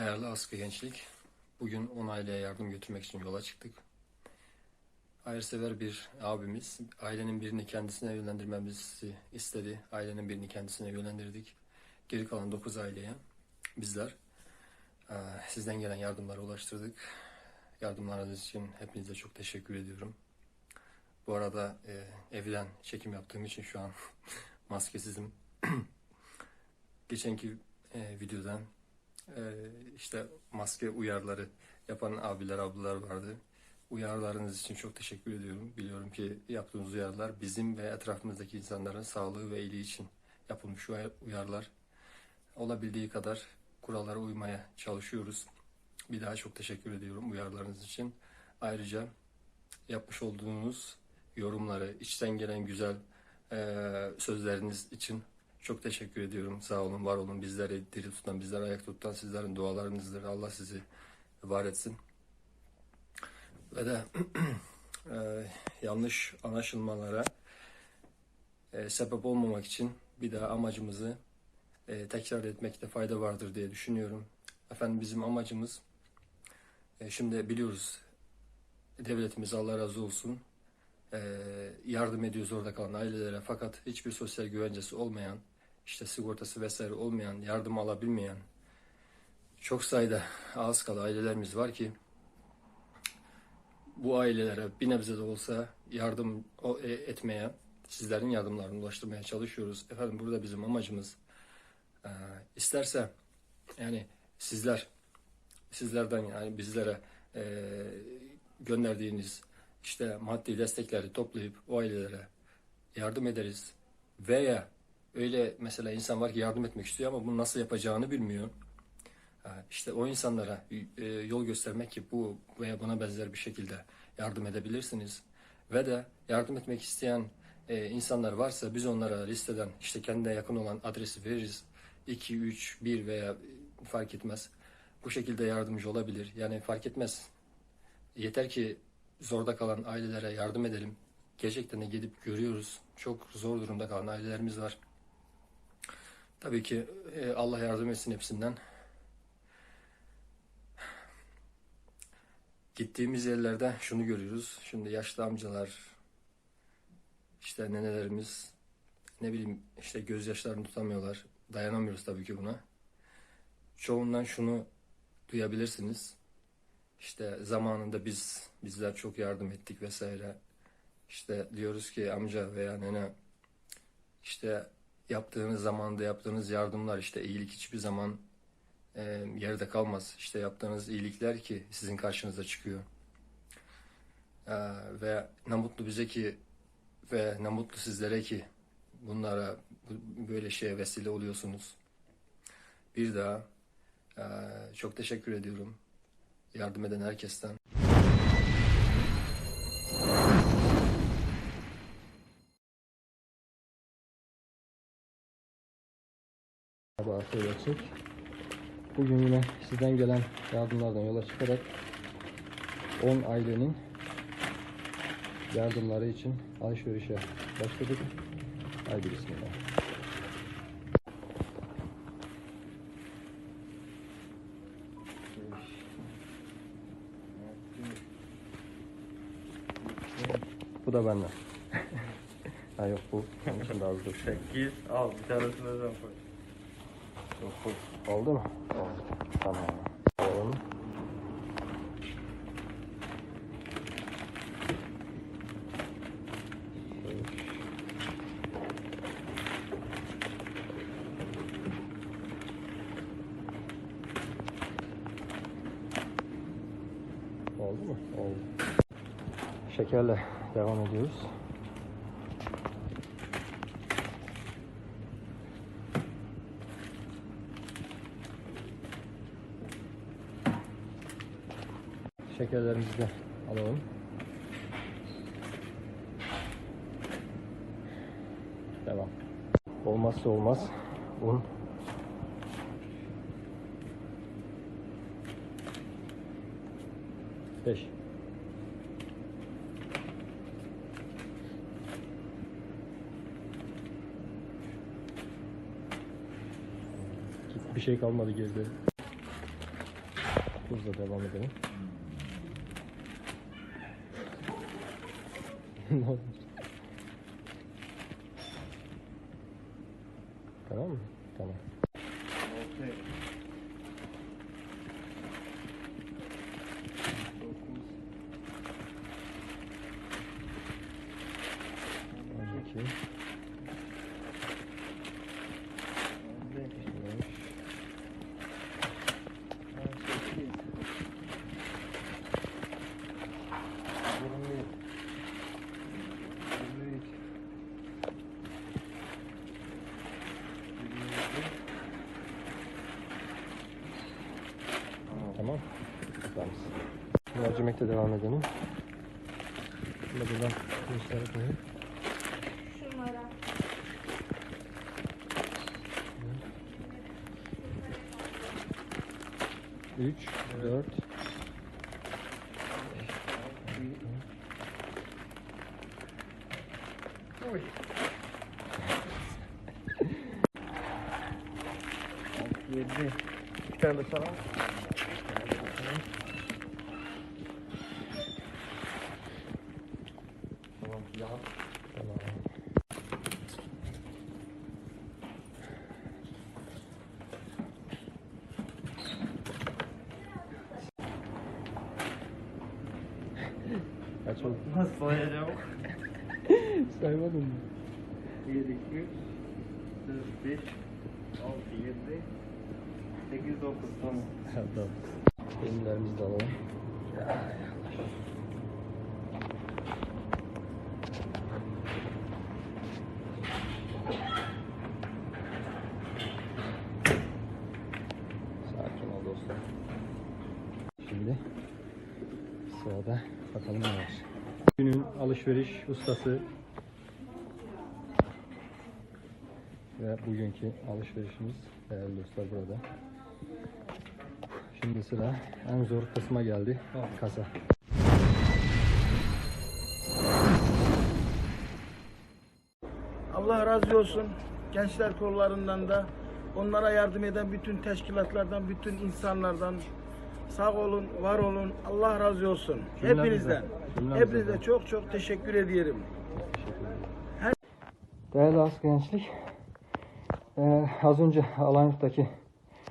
Değerli Askı Gençlik, bugün 10 aileye yardım götürmek için yola çıktık. Hayırsever bir abimiz, ailenin birini kendisine yönlendirmemizi istedi. Ailenin birini kendisine yönlendirdik. Geri kalan 9 aileye bizler eee, sizden gelen yardımları ulaştırdık. Yardımlarınız için hepinize çok teşekkür ediyorum. Bu arada eee, evden çekim yaptığım için şu an maskesizim. Geçenki eee, videodan işte maske uyarıları yapan abiler ablalar vardı. Uyarılarınız için çok teşekkür ediyorum. Biliyorum ki yaptığınız uyarılar bizim ve etrafımızdaki insanların sağlığı ve iyiliği için yapılmış uyar- uyarılar. Olabildiği kadar kurallara uymaya çalışıyoruz. Bir daha çok teşekkür ediyorum uyarılarınız için. Ayrıca yapmış olduğunuz yorumları, içten gelen güzel eee, sözleriniz için çok teşekkür ediyorum. Sağ olun, var olun. Bizleri diri tutan, bizleri ayakta tutan sizlerin dualarınızdır. Allah sizi var etsin. Ve de eee, yanlış anlaşılmalara eee, sebep olmamak için bir daha amacımızı eee, tekrar etmekte fayda vardır diye düşünüyorum. Efendim bizim amacımız e, şimdi biliyoruz devletimiz Allah razı olsun e, yardım ediyoruz orada kalan ailelere fakat hiçbir sosyal güvencesi olmayan işte sigortası vesaire olmayan yardım alabilmeyen çok sayıda az kalı ailelerimiz var ki bu ailelere bir nebze de olsa yardım e, etmeye sizlerin yardımlarını ulaştırmaya çalışıyoruz. Efendim burada bizim amacımız e, isterse yani sizler sizlerden yani bizlere e, gönderdiğiniz işte maddi destekleri toplayıp o ailelere yardım ederiz. Veya öyle mesela insan var ki yardım etmek istiyor ama bunu nasıl yapacağını bilmiyor. İşte o insanlara e, yol göstermek ki bu veya buna benzer bir şekilde yardım edebilirsiniz. Ve de yardım etmek isteyen e, insanlar varsa biz onlara listeden işte kendine yakın olan adresi veririz. 2, 3, 1 veya e, fark etmez. Bu şekilde yardımcı olabilir. Yani fark etmez. Yeter ki zorda kalan ailelere yardım edelim. Gerçekten de gidip görüyoruz. Çok zor durumda kalan ailelerimiz var. Tabii ki e, Allah yardım etsin hepsinden. Gittiğimiz yerlerde şunu görüyoruz. Şimdi yaşlı amcalar, işte nenelerimiz, ne bileyim işte gözyaşlarını tutamıyorlar. Dayanamıyoruz tabii ki buna. Çoğundan şunu duyabilirsiniz. İşte zamanında biz bizler çok yardım ettik vesaire. İşte diyoruz ki amca veya nene işte yaptığınız zamanda yaptığınız yardımlar işte iyilik hiçbir zaman e, yerde kalmaz. İşte yaptığınız iyilikler ki sizin karşınıza çıkıyor. E, ve ne mutlu bize ki ve ne mutlu sizlere ki bunlara bu- böyle şeye vesile oluyorsunuz. Bir daha e, çok teşekkür ediyorum yardım eden herkesten. Merhaba Açık. Bugün yine sizden gelen yardımlardan yola çıkarak 10 ailenin yardımları için alışverişe başladık. Haydi bismillah. Bu da benden. ha yok bu. De az dur. Git al bir tanesini öden koy. Yok bu. Oldu mu? Oldu. Tamam. Alalım. Oldu mu? Oldu. Şekerle devam ediyoruz. Şekerlerimizi de alalım. Devam. Olmazsa olmaz un. Beş. Bir şey kalmadı geride. Tuzla devam edelim. Ne oldu? Mercimekle devam edelim. Şimdi buradan gösterip koyayım. Şunlara. Üç, dört. Oy. Yedi. Bir tane de sana. Tamam ya. Tamam. Oldu? Nasıl sayacağım? Saymadın mı? 1, 2, 3, 4, 5, 6, 7, 8, 9 tamam. tamam. Peynirlerimizi de alalım. Sakin ol dostum. Şimdi sırada bakalım ne var. Günün alışveriş ustası ve bugünkü alışverişimiz değerli dostlar burada. Şimdi sıra en zor kısma geldi. Kasa. Allah razı olsun gençler kollarından da onlara yardım eden bütün teşkilatlardan, bütün insanlardan sağ olun, var olun. Allah razı olsun. Hepinizden. Hepinize çok çok teşekkür ediyorum. Değerli az gençlik, eee, az önce Alanyurt'taki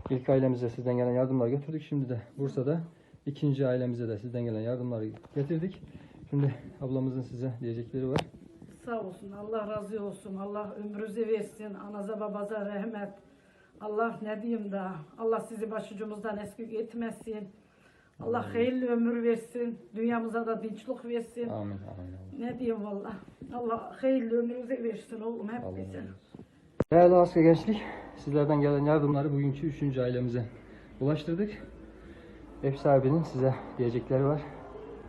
ilk ailemize sizden gelen yardımları götürdük. Şimdi de Bursa'da ikinci ailemize de sizden gelen yardımları getirdik. Şimdi ablamızın size diyecekleri var. Sağ olsun. Allah razı olsun. Allah ömrünüzü versin. Anaza babaza rahmet. Allah ne diyeyim daha. Allah sizi başucumuzdan eksik etmesin. Allah hayırlı ömür versin. Dünyamıza da dinçlik versin. Amin. Amin. amin. Ne diyeyim valla. Allah hayırlı ömrünüzü versin oğlum hep Allah bize. razı olsun. Değerli asker gençlik, sizlerden gelen yardımları bugünkü üçüncü ailemize ulaştırdık. Ev sahibinin size diyecekleri var.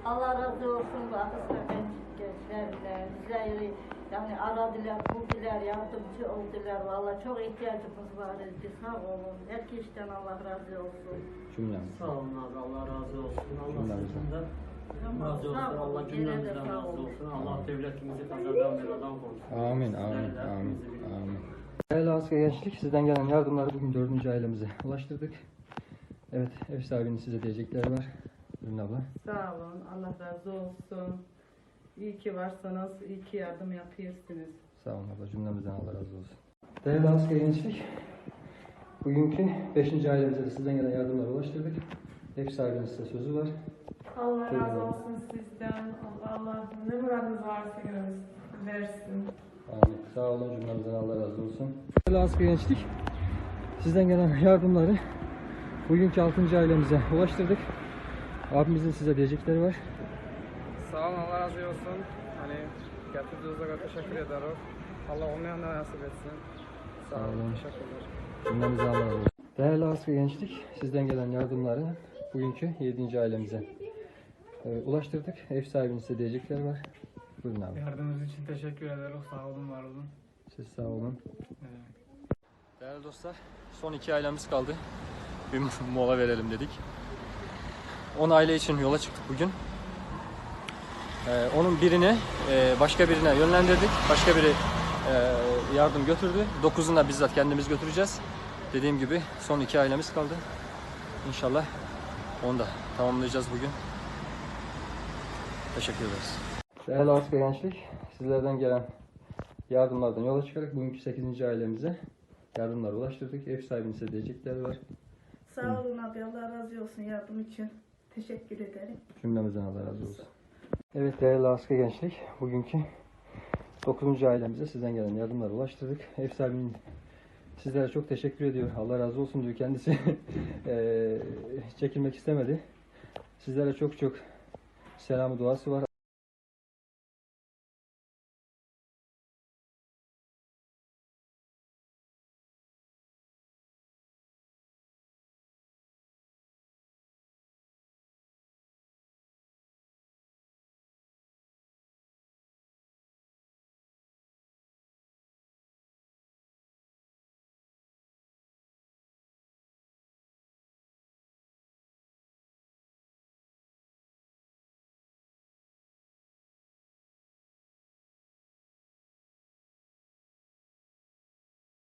Allah razı olsun bu Akısar gençlerle, bizleri yani aradılar, buldular, yardımcı oldular. Valla çok ihtiyacımız var. Sağ olun. Herkesten Allah razı olsun. Cümlemiz. Sağ olun abi Allah razı olsun. Allah sizden razı olsun. Allah cümlemizden razı olsun. Allah devletimizi kazadan beladan korusun. Amin, amin, amin, amin. Değerli asker gençlik, sizden gelen yardımları bugün dördüncü ailemize ulaştırdık. Evet, ev sahibinin size diyecekleri var. Ürün abla. Sağ olun, Allah razı olsun. İyi ki varsınız, iyi ki yardım yapıyorsunuz. Sağ olun abla, cümlemizden Allah razı olsun. Değerli asker gençlik, bugünkü beşinci ailemize de sizden gelen yardımları ulaştırdık. Ev sahibinin size sözü var. Allah Buyurun. razı olsun sizden. Allah, Allah ne muradınız varsa göz- versin. Amin. Sağ olun cümlemizden Allah razı olsun. Değerli asker gençlik, sizden gelen yardımları bugünkü altıncı ailemize ulaştırdık. Abimizin size diyecekleri var. Sağ olun Allah razı olsun. Hani getirdiğinizde teşekkür ederim. Allah olmayan da nasip etsin. Sağ olun. Teşekkürler. Cümlemize Allah razı olsun. Değerli asker gençlik, sizden gelen yardımları bugünkü 7. ailemize e, ulaştırdık. Ev sahibinin size diyecekleri var. Buyurun abi. Yardımınız için teşekkür ederim. Sağ olun, var olun. Siz sağ olun. Evet. Değerli dostlar, son iki ailemiz kaldı. Bir mola verelim dedik. 10 aile için yola çıktık bugün. Ee, onun birini e, başka birine yönlendirdik. Başka biri e, yardım götürdü. Dokuzunu da bizzat kendimiz götüreceğiz. Dediğim gibi son iki ailemiz kaldı. İnşallah Onu da tamamlayacağız bugün. Teşekkür ederiz. Değerli Asker Gençlik, sizlerden gelen yardımlardan yola çıkarak bugünkü 8. ailemize yardımlar ulaştırdık. Ev sahibinin size diyecekleri var. Sağ olun abi Allah razı olsun yardım için. Teşekkür ederim. Cümlemizden Allah razı olsun. Evet değerli asker gençlik, bugünkü 9. ailemize sizden gelen yardımları ulaştırdık. Ev sahibinin sizlere çok teşekkür ediyor. Allah razı olsun diyor kendisi. Eee, çekilmek istemedi. Sizlere çok çok selamı duası var.